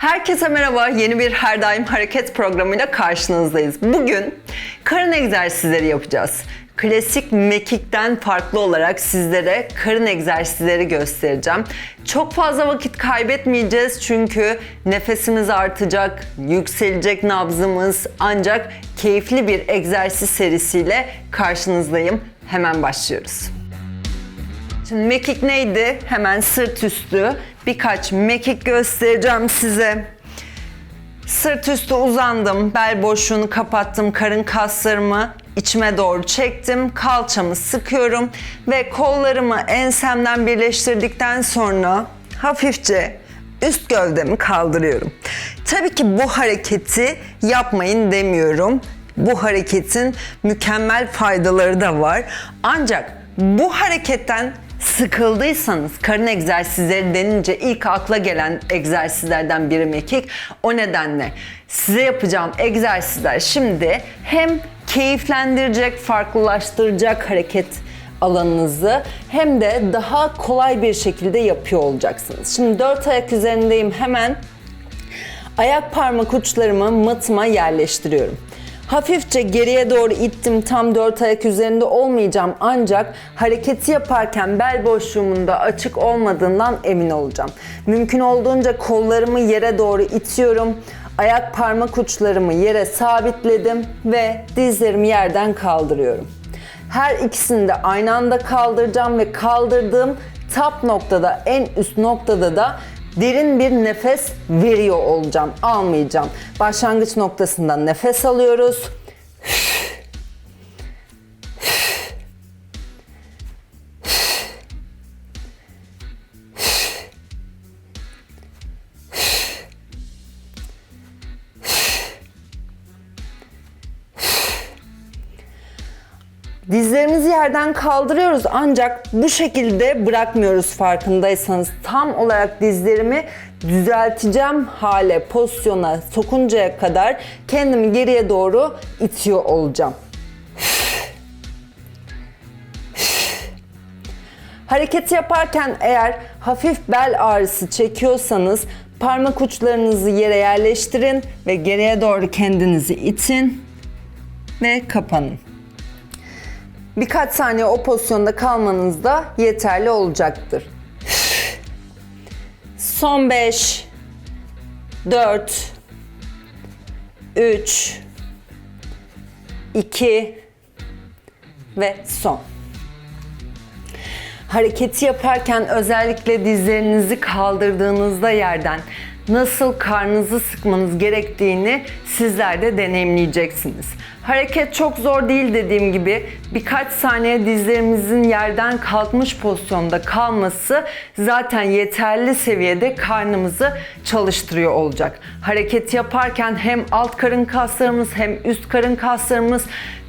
Herkese merhaba. Yeni bir Her Daim Hareket programıyla karşınızdayız. Bugün karın egzersizleri yapacağız. Klasik mekikten farklı olarak sizlere karın egzersizleri göstereceğim. Çok fazla vakit kaybetmeyeceğiz çünkü nefesimiz artacak, yükselecek nabzımız ancak keyifli bir egzersiz serisiyle karşınızdayım. Hemen başlıyoruz. Şimdi mekik neydi? Hemen sırt üstü birkaç mekik göstereceğim size. Sırt üstü uzandım, bel boşluğunu kapattım, karın kaslarımı içime doğru çektim, kalçamı sıkıyorum ve kollarımı ensemden birleştirdikten sonra hafifçe üst gövdemi kaldırıyorum. Tabii ki bu hareketi yapmayın demiyorum. Bu hareketin mükemmel faydaları da var. Ancak bu hareketten sıkıldıysanız karın egzersizleri denince ilk akla gelen egzersizlerden biri mekik. O nedenle size yapacağım egzersizler şimdi hem keyiflendirecek, farklılaştıracak hareket alanınızı hem de daha kolay bir şekilde yapıyor olacaksınız. Şimdi dört ayak üzerindeyim hemen ayak parmak uçlarımı mıtıma yerleştiriyorum. Hafifçe geriye doğru ittim. Tam dört ayak üzerinde olmayacağım. Ancak hareketi yaparken bel boşluğumun da açık olmadığından emin olacağım. Mümkün olduğunca kollarımı yere doğru itiyorum. Ayak parmak uçlarımı yere sabitledim ve dizlerimi yerden kaldırıyorum. Her ikisini de aynı anda kaldıracağım ve kaldırdığım tap noktada, en üst noktada da derin bir nefes veriyor olacağım. Almayacağım. Başlangıç noktasından nefes alıyoruz. Dizlerimizi yerden kaldırıyoruz ancak bu şekilde bırakmıyoruz farkındaysanız. Tam olarak dizlerimi düzelteceğim hale, pozisyona sokuncaya kadar kendimi geriye doğru itiyor olacağım. Hareketi yaparken eğer hafif bel ağrısı çekiyorsanız parmak uçlarınızı yere yerleştirin ve geriye doğru kendinizi itin ve kapanın. Birkaç saniye o pozisyonda kalmanız da yeterli olacaktır. Son 5 4 3 2 ve son. Hareketi yaparken özellikle dizlerinizi kaldırdığınızda yerden nasıl karnınızı sıkmanız gerektiğini sizler de deneyimleyeceksiniz. Hareket çok zor değil dediğim gibi birkaç saniye dizlerimizin yerden kalkmış pozisyonda kalması zaten yeterli seviyede karnımızı çalıştırıyor olacak. Hareket yaparken hem alt karın kaslarımız hem üst karın kaslarımız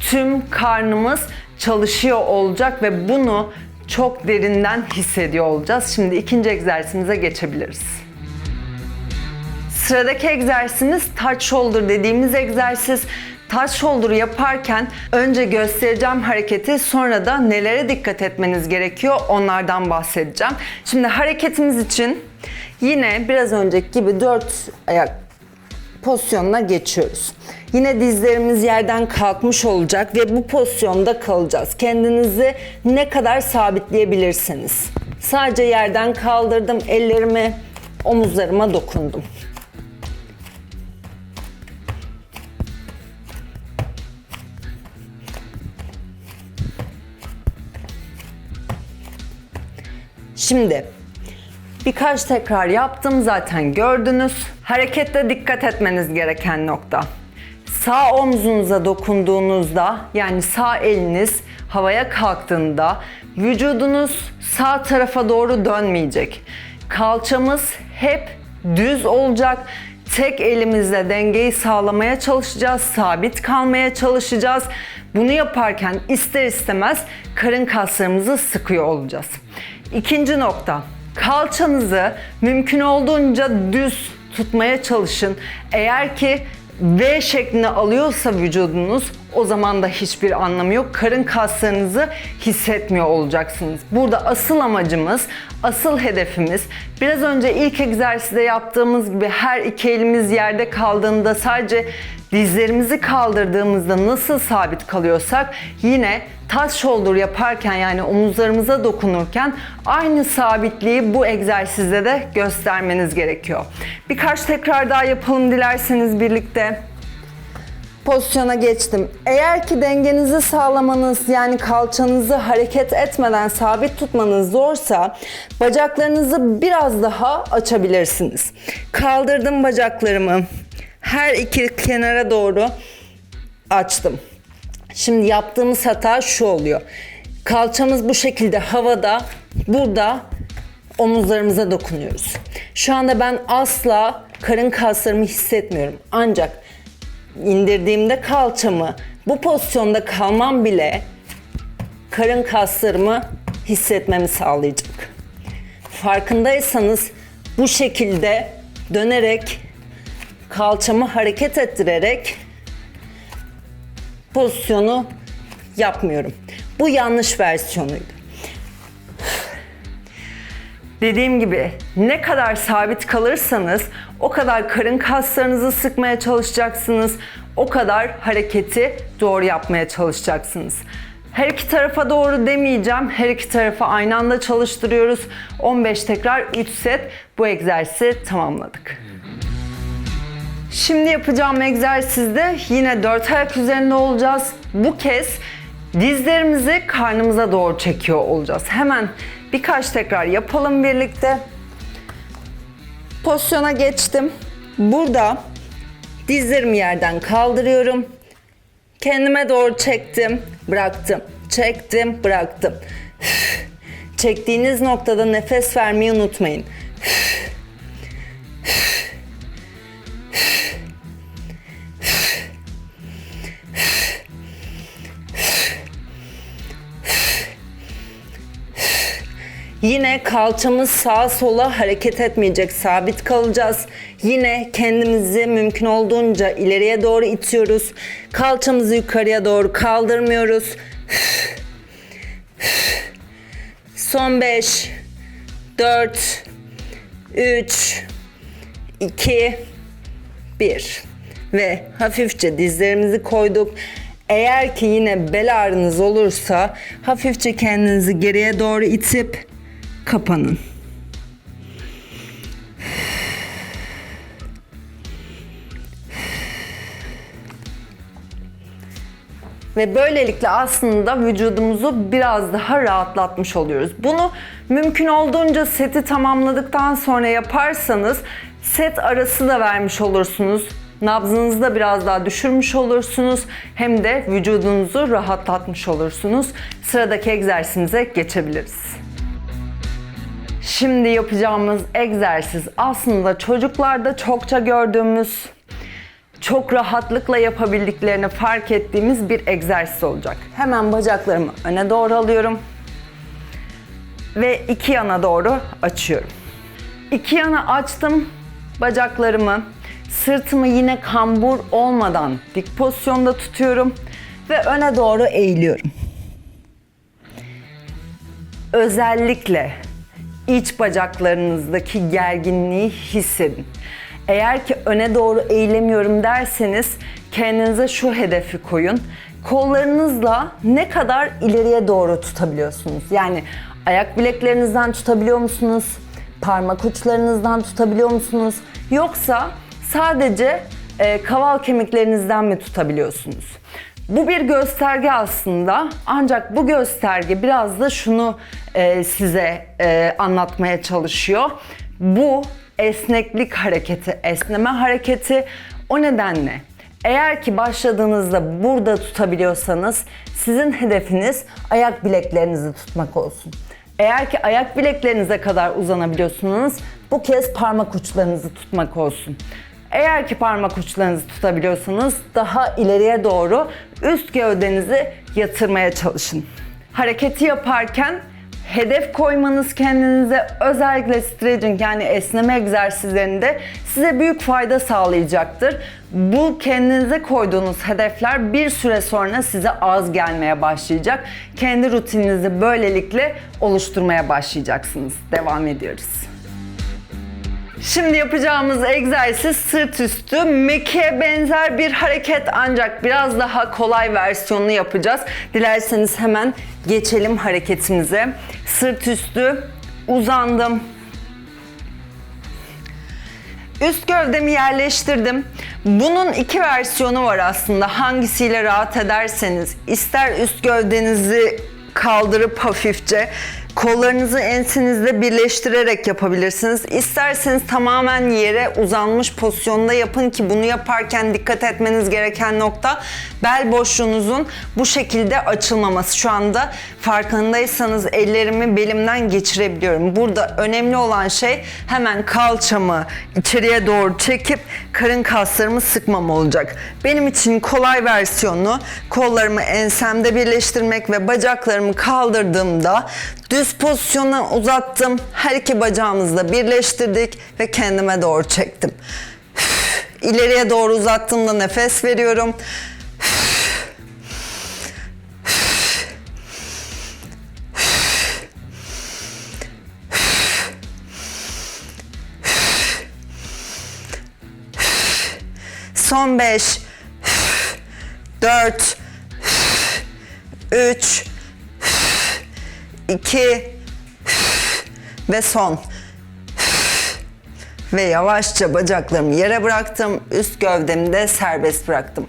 tüm karnımız çalışıyor olacak ve bunu çok derinden hissediyor olacağız. Şimdi ikinci egzersizimize geçebiliriz. Sıradaki egzersizimiz touch shoulder dediğimiz egzersiz. Touch shoulder yaparken önce göstereceğim hareketi sonra da nelere dikkat etmeniz gerekiyor onlardan bahsedeceğim. Şimdi hareketimiz için yine biraz önceki gibi dört ayak pozisyonuna geçiyoruz. Yine dizlerimiz yerden kalkmış olacak ve bu pozisyonda kalacağız. Kendinizi ne kadar sabitleyebilirsiniz. Sadece yerden kaldırdım, ellerimi omuzlarıma dokundum. Şimdi birkaç tekrar yaptım zaten gördünüz. Harekette dikkat etmeniz gereken nokta. Sağ omzunuza dokunduğunuzda yani sağ eliniz havaya kalktığında vücudunuz sağ tarafa doğru dönmeyecek. Kalçamız hep düz olacak. Tek elimizle dengeyi sağlamaya çalışacağız, sabit kalmaya çalışacağız. Bunu yaparken ister istemez karın kaslarımızı sıkıyor olacağız. İkinci nokta. Kalçanızı mümkün olduğunca düz tutmaya çalışın. Eğer ki V şeklini alıyorsa vücudunuz o zaman da hiçbir anlamı yok. Karın kaslarınızı hissetmiyor olacaksınız. Burada asıl amacımız, asıl hedefimiz biraz önce ilk egzersizde yaptığımız gibi her iki elimiz yerde kaldığında sadece dizlerimizi kaldırdığımızda nasıl sabit kalıyorsak yine touch shoulder yaparken yani omuzlarımıza dokunurken aynı sabitliği bu egzersizde de göstermeniz gerekiyor. Birkaç tekrar daha yapalım dilerseniz birlikte. Pozisyona geçtim. Eğer ki dengenizi sağlamanız yani kalçanızı hareket etmeden sabit tutmanız zorsa bacaklarınızı biraz daha açabilirsiniz. Kaldırdım bacaklarımı. Her iki kenara doğru açtım. Şimdi yaptığımız hata şu oluyor. Kalçamız bu şekilde havada, burada omuzlarımıza dokunuyoruz. Şu anda ben asla karın kaslarımı hissetmiyorum. Ancak indirdiğimde kalçamı bu pozisyonda kalmam bile karın kaslarımı hissetmemi sağlayacak. Farkındaysanız bu şekilde dönerek kalçamı hareket ettirerek pozisyonu yapmıyorum. Bu yanlış versiyonuydu. Dediğim gibi ne kadar sabit kalırsanız o kadar karın kaslarınızı sıkmaya çalışacaksınız. O kadar hareketi doğru yapmaya çalışacaksınız. Her iki tarafa doğru demeyeceğim. Her iki tarafa aynı anda çalıştırıyoruz. 15 tekrar 3 set bu egzersizi tamamladık. Şimdi yapacağım egzersizde yine dört ayak üzerinde olacağız. Bu kez dizlerimizi karnımıza doğru çekiyor olacağız. Hemen birkaç tekrar yapalım birlikte. Pozisyona geçtim. Burada dizlerimi yerden kaldırıyorum. Kendime doğru çektim, bıraktım. Çektim, bıraktım. Çektiğiniz noktada nefes vermeyi unutmayın. Yine kalçamız sağa sola hareket etmeyecek, sabit kalacağız. Yine kendimizi mümkün olduğunca ileriye doğru itiyoruz. Kalçamızı yukarıya doğru kaldırmıyoruz. Son 5, 4, 3, 2, 1 ve hafifçe dizlerimizi koyduk. Eğer ki yine bel ağrınız olursa hafifçe kendinizi geriye doğru itip kapanın. Ve böylelikle aslında vücudumuzu biraz daha rahatlatmış oluyoruz. Bunu mümkün olduğunca seti tamamladıktan sonra yaparsanız set arası da vermiş olursunuz. Nabzınızı da biraz daha düşürmüş olursunuz. Hem de vücudunuzu rahatlatmış olursunuz. Sıradaki egzersizimize geçebiliriz. Şimdi yapacağımız egzersiz aslında çocuklarda çokça gördüğümüz, çok rahatlıkla yapabildiklerini fark ettiğimiz bir egzersiz olacak. Hemen bacaklarımı öne doğru alıyorum ve iki yana doğru açıyorum. İki yana açtım bacaklarımı, sırtımı yine kambur olmadan dik pozisyonda tutuyorum ve öne doğru eğiliyorum. Özellikle iç bacaklarınızdaki gerginliği hissedin. Eğer ki öne doğru eğilemiyorum derseniz kendinize şu hedefi koyun. Kollarınızla ne kadar ileriye doğru tutabiliyorsunuz? Yani ayak bileklerinizden tutabiliyor musunuz? Parmak uçlarınızdan tutabiliyor musunuz? Yoksa sadece e, kaval kemiklerinizden mi tutabiliyorsunuz? Bu bir gösterge aslında ancak bu gösterge biraz da şunu e, size e, anlatmaya çalışıyor. Bu esneklik hareketi, esneme hareketi o nedenle eğer ki başladığınızda burada tutabiliyorsanız sizin hedefiniz ayak bileklerinizi tutmak olsun. Eğer ki ayak bileklerinize kadar uzanabiliyorsunuz bu kez parmak uçlarınızı tutmak olsun. Eğer ki parmak uçlarınızı tutabiliyorsanız daha ileriye doğru üst gövdenizi yatırmaya çalışın. Hareketi yaparken hedef koymanız kendinize özellikle stretching yani esneme egzersizlerinde size büyük fayda sağlayacaktır. Bu kendinize koyduğunuz hedefler bir süre sonra size az gelmeye başlayacak. Kendi rutininizi böylelikle oluşturmaya başlayacaksınız. Devam ediyoruz. Şimdi yapacağımız egzersiz sırt üstü mekiğe benzer bir hareket ancak biraz daha kolay versiyonunu yapacağız. Dilerseniz hemen geçelim hareketimize. Sırt üstü uzandım. Üst gövdemi yerleştirdim. Bunun iki versiyonu var aslında. Hangisiyle rahat ederseniz. ister üst gövdenizi kaldırıp hafifçe kollarınızı ensinizde birleştirerek yapabilirsiniz. İsterseniz tamamen yere uzanmış pozisyonda yapın ki bunu yaparken dikkat etmeniz gereken nokta bel boşluğunuzun bu şekilde açılmaması. Şu anda farkındaysanız ellerimi belimden geçirebiliyorum. Burada önemli olan şey hemen kalçamı içeriye doğru çekip karın kaslarımı sıkmam olacak. Benim için kolay versiyonu kollarımı ensemde birleştirmek ve bacaklarımı kaldırdığımda düz pozisyona uzattım. Her iki bacağımızı da birleştirdik ve kendime doğru çektim. İleriye doğru uzattığımda nefes veriyorum. Son 5 4 3 2 ve son. Ve yavaşça bacaklarımı yere bıraktım. Üst gövdemi de serbest bıraktım.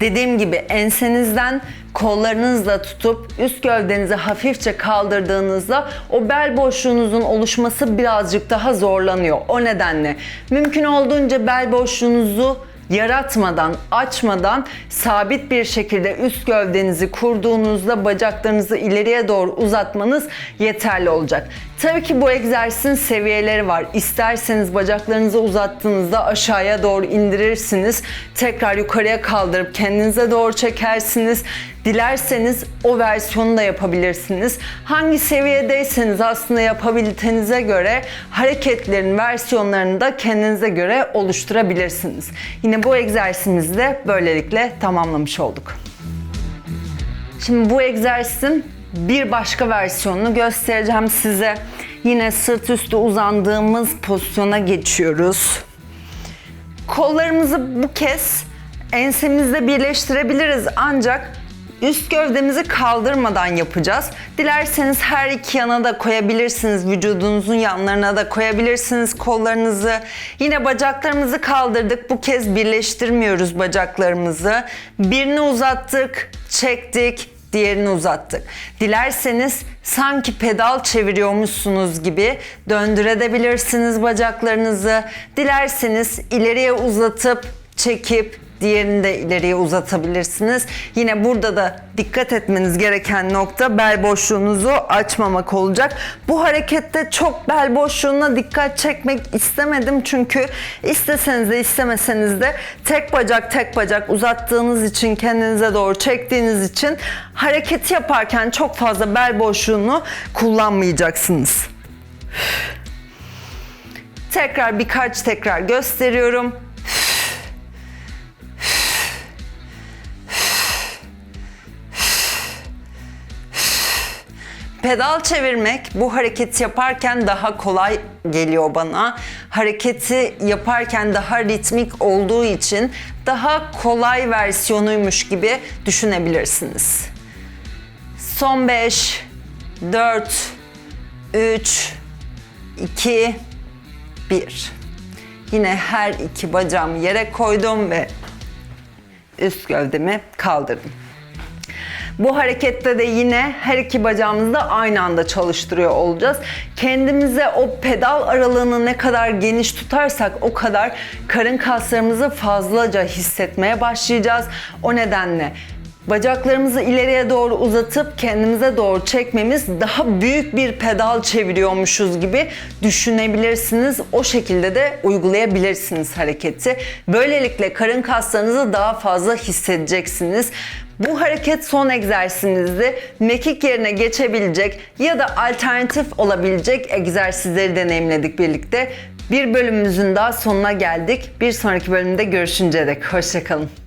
Dediğim gibi ensenizden kollarınızla tutup üst gövdenizi hafifçe kaldırdığınızda o bel boşluğunuzun oluşması birazcık daha zorlanıyor. O nedenle mümkün olduğunca bel boşluğunuzu yaratmadan, açmadan sabit bir şekilde üst gövdenizi kurduğunuzda bacaklarınızı ileriye doğru uzatmanız yeterli olacak. Tabii ki bu egzersizin seviyeleri var. İsterseniz bacaklarınızı uzattığınızda aşağıya doğru indirirsiniz. Tekrar yukarıya kaldırıp kendinize doğru çekersiniz. Dilerseniz o versiyonu da yapabilirsiniz. Hangi seviyedeyseniz aslında yapabilitenize göre hareketlerin versiyonlarını da kendinize göre oluşturabilirsiniz. Yine bu egzersizimizi de böylelikle tamamlamış olduk. Şimdi bu egzersizin bir başka versiyonunu göstereceğim size. Yine sırt üstü uzandığımız pozisyona geçiyoruz. Kollarımızı bu kez ensemizde birleştirebiliriz ancak üst gövdemizi kaldırmadan yapacağız. Dilerseniz her iki yana da koyabilirsiniz. Vücudunuzun yanlarına da koyabilirsiniz kollarınızı. Yine bacaklarımızı kaldırdık. Bu kez birleştirmiyoruz bacaklarımızı. Birini uzattık, çektik, diğerini uzattık. Dilerseniz sanki pedal çeviriyormuşsunuz gibi döndürebilirsiniz bacaklarınızı. Dilerseniz ileriye uzatıp çekip diğerini de ileriye uzatabilirsiniz. Yine burada da dikkat etmeniz gereken nokta bel boşluğunuzu açmamak olacak. Bu harekette çok bel boşluğuna dikkat çekmek istemedim çünkü isteseniz de istemeseniz de tek bacak tek bacak uzattığınız için kendinize doğru çektiğiniz için hareketi yaparken çok fazla bel boşluğunu kullanmayacaksınız. Tekrar birkaç tekrar gösteriyorum. Pedal çevirmek bu hareketi yaparken daha kolay geliyor bana. Hareketi yaparken daha ritmik olduğu için daha kolay versiyonuymuş gibi düşünebilirsiniz. Son 5 4 3 2 1 Yine her iki bacağımı yere koydum ve üst gövdemi kaldırdım. Bu harekette de yine her iki bacağımızı da aynı anda çalıştırıyor olacağız. Kendimize o pedal aralığını ne kadar geniş tutarsak o kadar karın kaslarımızı fazlaca hissetmeye başlayacağız. O nedenle Bacaklarımızı ileriye doğru uzatıp kendimize doğru çekmemiz daha büyük bir pedal çeviriyormuşuz gibi düşünebilirsiniz. O şekilde de uygulayabilirsiniz hareketi. Böylelikle karın kaslarınızı daha fazla hissedeceksiniz. Bu hareket son egzersizimizde mekik yerine geçebilecek ya da alternatif olabilecek egzersizleri deneyimledik birlikte. Bir bölümümüzün daha sonuna geldik. Bir sonraki bölümde görüşünceye dek hoşçakalın.